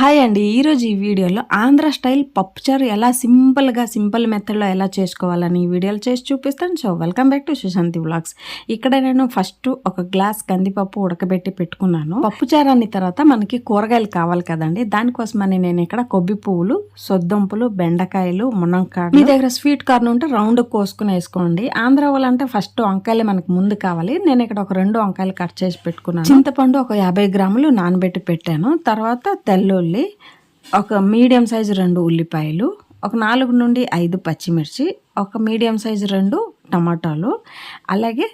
Hi అండి. ఈరోజు ఈ వీడియోలో ఆంధ్ర స్టైల్ పప్పుచారు ఎలా సింపుల్గా సింపుల్ మెథడ్లో ఎలా చేసుకోవాలని ఈ వీడియోలు చేసి చూపిస్తాను. So welcome back to Sushanti vlogs ఇక్కడ నేను ఫస్ట్ ఒక గ్లాస్ కందిపప్పు ఉడకబెట్టి పెట్టుకున్నాను. పప్పుచారు అన్న తర్వాత మనకి కూరగాయలు కావాలి కదండి. దానికోసమని నేను ఇక్కడ కొబ్బి పువ్వులు సొద్దంపులు బెండకాయలు మునక్కాయ మీ దగ్గర స్వీట్ కార్న్ ఉంటే రౌండ్ కోసుకుని వేసుకోండి. ఆంధ్ర వాళ్ళంటే ఫస్ట్ వంకాయలు మనకు ముందు కావాలి. నేను ఇక్కడ ఒక రెండు వంకాయలు కట్ చేసి పెట్టుకున్నాను. చింతపండు ఒక యాభై గ్రాములు నానబెట్టి పెట్టాను. తర్వాత వెల్లుల్లి ఒక మీడియం సైజు రెండు ఉల్లిపాయలు ఒక నాలుగు నుండి ఐదు పచ్చిమిర్చి ఒక మీడియం సైజు రెండు టమాటాలు అలాగే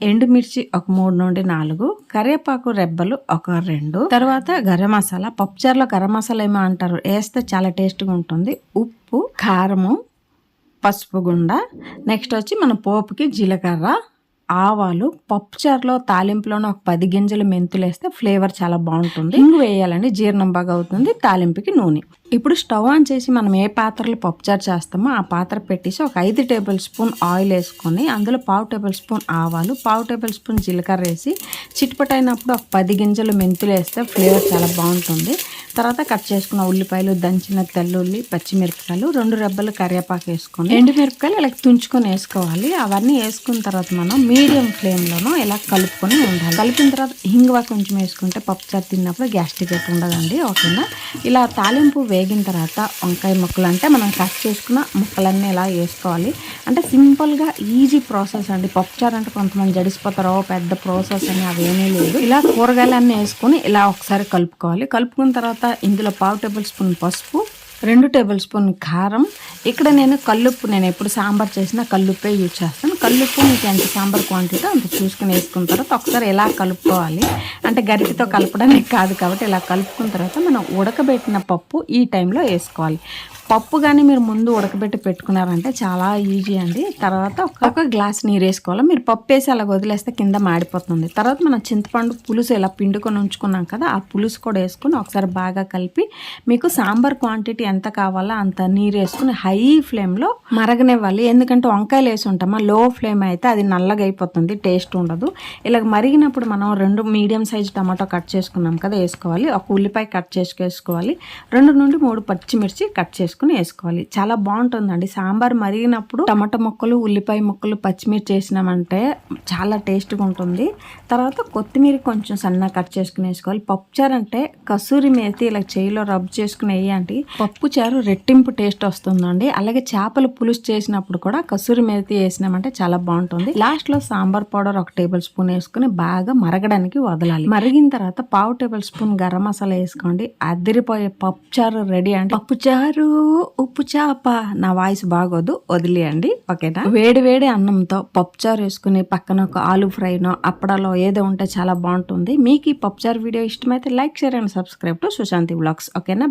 ఎండుమిర్చి ఒక మూడు నుండి నాలుగు కరివేపాకు రెబ్బలు ఒక రెండు. తర్వాత గరం మసాలా పప్పుచారులో గరం మసాలా ఏమో అంటారు వేస్తే చాలా టేస్ట్గా ఉంటుంది. ఉప్పు కారము పసుపు గుండ. నెక్స్ట్ వచ్చి మన పోపుకి జీలకర్ర ఆవాలు పప్పుచారులో తాలింపులోనే ఒక పది గింజలు మెంతులు వేస్తే ఫ్లేవర్ చాలా బాగుంటుంది. ఇంగు వేయాలండి జీర్ణం బాగా అవుతుంది తాలింపుకి నూనె. ఇప్పుడు స్టవ్ ఆన్ చేసి మనం ఏ పాత్రలో పప్పుచారు చేస్తామో ఆ పాత్ర పెట్టేసి ఒక ఐదు టేబుల్ స్పూన్ ఆయిల్ వేసుకొని అందులో పావు టేబుల్ స్పూన్ ఆవాలు పావు టేబుల్ స్పూన్ జీలకర్ర వేసి చిట్పటైనప్పుడు ఒక పది గింజలు మెంతులు వేస్తే ఫ్లేవర్ చాలా బాగుంటుంది. తర్వాత కట్ చేసుకున్న ఉల్లిపాయలు దంచిన తెల్లుల్లి పచ్చిమిరపకాయలు రెండు రెబ్బలు కరివేపాకు వేసుకొని ఎండుమిరపకాయలు ఇలా తుంచుకొని వేసుకోవాలి. అవన్నీ వేసుకున్న తర్వాత మనం మీడియం ఫ్లేమ్లోనూ ఇలా కలుపుకొని ఉండాలి. కలిపిన తర్వాత హింగువ కొంచెం వేసుకుంటే పప్పుచారు తిన్నప్పుడు గ్యాస్ట్రిక్ అయితే ఉండదండి ఓకేనా? ఇలా తాలింపు వేగిన తర్వాత వంకాయ ముక్కలు అంటే మనం కట్ చేసుకున్న ముక్కలన్నీ ఇలా వేసుకోవాలి. అంటే సింపుల్గా ఈజీ ప్రాసెస్ అండి. పప్పుచారు అంటే కొంతమంది జడిసిపోతారో పెద్ద ప్రాసెస్ అని అవేమీ లేదు. ఇలా కూరగాయలన్నీ వేసుకొని ఇలా ఒకసారి కలుపుకోవాలి. కలుపుకున్న తర్వాత ఇందులో పావు టేబుల్ స్పూన్ పసుపు రెండు టేబుల్ స్పూన్ కారం. ఇక్కడ నేను కల్లుప్పు నేను ఎప్పుడు సాంబార్ చేసినా కల్లుప్పే యూజ్ చేస్తాను. కల్లుప్పు మీకు ఎంత సాంబార్ క్వాంటిటీ అంత చూసుకుని వేసుకున్న తర్వాత ఒకసారి ఎలా కలుపుకోవాలి? అంటే గరిటతో కలపడానికి కాదు కాబట్టి ఇలా కలుపుకున్న తర్వాత మనం ఉడకబెట్టిన పప్పు ఈ టైంలో వేసుకోవాలి. పప్పు కానీ మీరు ముందు ఉడకబెట్టి పెట్టుకున్నారంటే చాలా ఈజీ అండి. తర్వాత ఒక గ్లాస్ నీరు వేసుకోవాలి. మీరు పప్పు వేసి అలా వదిలేస్తే కింద మాడిపోతుంది. తర్వాత మనం చింతపండు పులుసు ఇలా పిండుకొని ఉంచుకున్నాం కదా ఆ పులుసు కూడా వేసుకుని ఒకసారి బాగా కలిపి మీకు సాంబార్ క్వాంటిటీ ఎంత కావాలో అంత నీరు వేసుకుని హై ఫ్లేమ్లో మరగనివ్వాలి. ఎందుకంటే వంకాయలు వేసి ఉంటామా లో ఫ్లేమ్ అయితే అది నల్లగా అయిపోతుంది టేస్ట్ ఉండదు. ఇలా మరిగినప్పుడు మనం రెండు మీడియం సైజ్ టమాటో కట్ చేసుకున్నాం కదా వేసుకోవాలి. ఒక ఉల్లిపాయ కట్ చేసుకేసుకోవాలి. రెండు నుండి మూడు పచ్చిమిర్చి కట్ చేసుకుని వేసుకోవాలి. చాలా బాగుంటుందండి. సాంబార్ మరిగినప్పుడు టమాటో ముక్కలు ఉల్లిపాయ ముక్కలు పచ్చిమిర్చి వేసినామంటే చాలా టేస్ట్గా ఉంటుంది. తర్వాత కొత్తిమీర కొంచెం సన్నగా కట్ చేసుకుని వేసుకోవాలి. పప్పుచారు అంటే కసూరి మేతి ఇలా చేయిలో రబ్ చేసుకుని వేయండి పప్పుచారు రెట్టింపు టేస్ట్ వస్తుందండి. అలాగే చేపలు పులుసు చేసినప్పుడు కూడా కసూరి మేతి వేసినామంటే చాలా బాగుంటుంది. లాస్ట్లో సాంబార్ పౌడర్ ఒక టేబుల్ స్పూన్ వేసుకుని బాగా మరగడానికి వదలాలి. మరిగిన తర్వాత పావు టేబుల్ స్పూన్ గరం మసాలా వేసుకోండి. అదిరిపోయే పప్పు చారు రెడీ అండి. పప్పు చారు ఉప్పు చాప. నా వాయిస్ బాగోదు వదిలేయండి. ఓకేనా? వేడి వేడి అన్నంతో పప్పుచారు వేసుకుని పక్కన ఒక ఆలు ఫ్రైనో అప్పడాలో ఏదో ఉంటే చాలా బాగుంటుంది. మీకు ఈ పప్పు చారు వీడియో ఇష్టమైతే like share and subscribe to Sushanti blogs. ఓకేనా?